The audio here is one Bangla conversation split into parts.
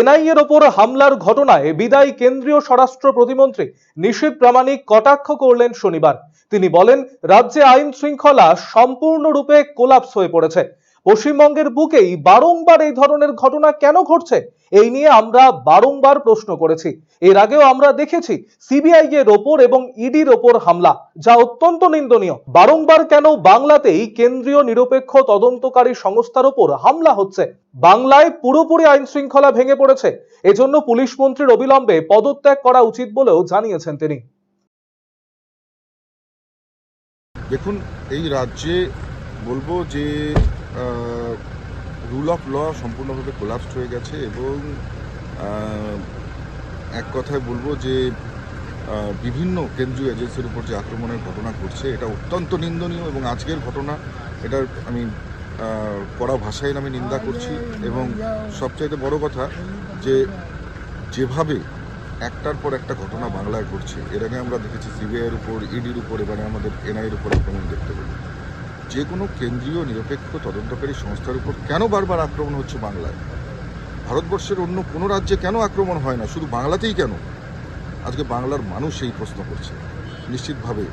এনআইএর ওপর হামলার ঘটনায় বিদায়ী কেন্দ্রীয় স্বরাষ্ট্র প্রতিমন্ত্রী নিশীব প্রামাণিক কটাক্ষ করলেন শনিবার। তিনি বলেন, রাজ্যে আইন শৃঙ্খলা সম্পূর্ণরূপে কোলাপস হয়ে পড়েছে। পশ্চিমবঙ্গের বুকেই বারংবার এই ধরনের ঘটনা কেন ঘটছে? এই নিয়ে আমরা বারংবার প্রশ্ন করেছি। এর আগেও আমরা দেখেছি সিবিআই এর ওপর এবং ইডির ওপর হামলা, যা অত্যন্ত নিন্দনীয়। বারংবার কেন বাংলাতেই কেন্দ্রীয় নিরপেক্ষ তদন্তকারী সংস্থার ওপর হামলা হচ্ছে? বাংলায় পুরোপুরি আইন শৃঙ্খলা ভেঙে পড়েছে। এজন্য পুলিশ মন্ত্রীর অবিলম্বে পদত্যাগ করা উচিত বলেও জানিয়েছেন তিনি। দেখুন, এই রাজ্যে বলব যে রুল অফ ল সম্পূর্ণভাবে কোলাপসড হয়ে গেছে এবং এক কথায় বলব যে বিভিন্ন কেন্দ্রীয় এজেন্সির উপর যে আক্রমণের ঘটনা ঘটছে, এটা অত্যন্ত নিন্দনীয় এবং আজকের ঘটনা, এটার আমি কড়া ভাষায় আমি নিন্দা করছি এবং সবচাইতে বড় কথা যে, যেভাবে একটার পর একটা ঘটনা বাংলায় ঘটছে, এর আগে আমরা দেখেছি সিবিআইয়ের উপর ইডির উপর, এবারে আমাদের এনআইয়ের উপর আক্রমণ দেখতে পেলাম। যে কোনো কেন্দ্রীয় নিরপেক্ষ তদন্তকারী সংস্থার উপর কেন বারবার আক্রমণ হচ্ছে বাংলায়? ভারতবর্ষের অন্য কোনো রাজ্যে কেন আক্রমণ হয় না? শুধু বাংলাতেই কেন? আজকে বাংলার মানুষ এই প্রশ্ন করছে। নিশ্চিতভাবে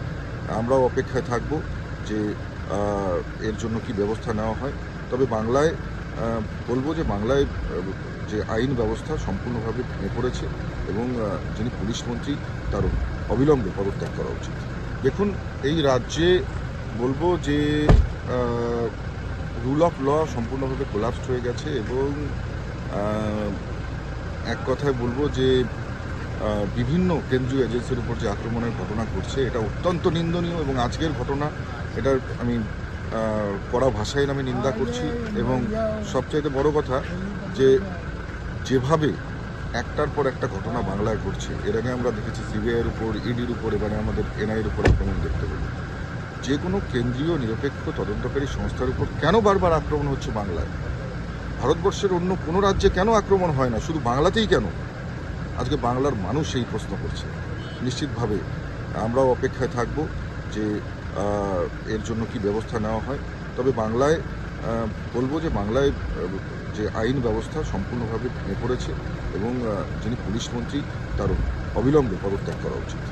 আমরাও অপেক্ষায় থাকব যে এর জন্য কি ব্যবস্থা নেওয়া হয়। তবে বাংলায় বলব যে বাংলায় যে আইন ব্যবস্থা সম্পূর্ণভাবে ভেঙে পড়েছে এবং যিনি পুলিশ মন্ত্রী, তার অবিলম্বে পদত্যাগ করা উচিত। দেখুন, এই রাজ্যে বলব যে রুল অফ ল সম্পূর্ণভাবে কোলাপসড হয়ে গেছে এবং এক কথায় বলব যে বিভিন্ন কেন্দ্রীয় এজেন্সির উপর যে আক্রমণের ঘটনা ঘটছে, এটা অত্যন্ত নিন্দনীয় এবং আজকের ঘটনা, এটার আমি কড়া ভাষায় আমি নিন্দা করছি এবং সবচাইতে বড় কথা যে, যেভাবে একটার পর একটা ঘটনা বাংলায় ঘটছে, এর আগে আমরা দেখেছি সিবিআইয়ের উপর ইডির উপর, এবারে আমাদের এনআইয়ের উপর আক্রমণ দেখতে পেলাম। যে কোনো কেন্দ্রীয় নিরপেক্ষ তদন্তকারী সংস্থার উপর কেন বারবার আক্রমণ হচ্ছে বাংলায়? ভারতবর্ষের অন্য কোনো রাজ্যে কেন আক্রমণ হয় না? শুধু বাংলাতেই কেন? আজকে বাংলার মানুষ এই প্রশ্ন করছে। নিশ্চিতভাবে আমরাও অপেক্ষায় থাকব যে এর জন্য কি ব্যবস্থা নেওয়া হয়। তবে বাংলায় বলব যে বাংলায় যে আইন ব্যবস্থা সম্পূর্ণভাবে ভেঙে পড়েছে এবং যিনি পুলিশ মন্ত্রী, তার অবিলম্বে পদত্যাগ করা উচিত।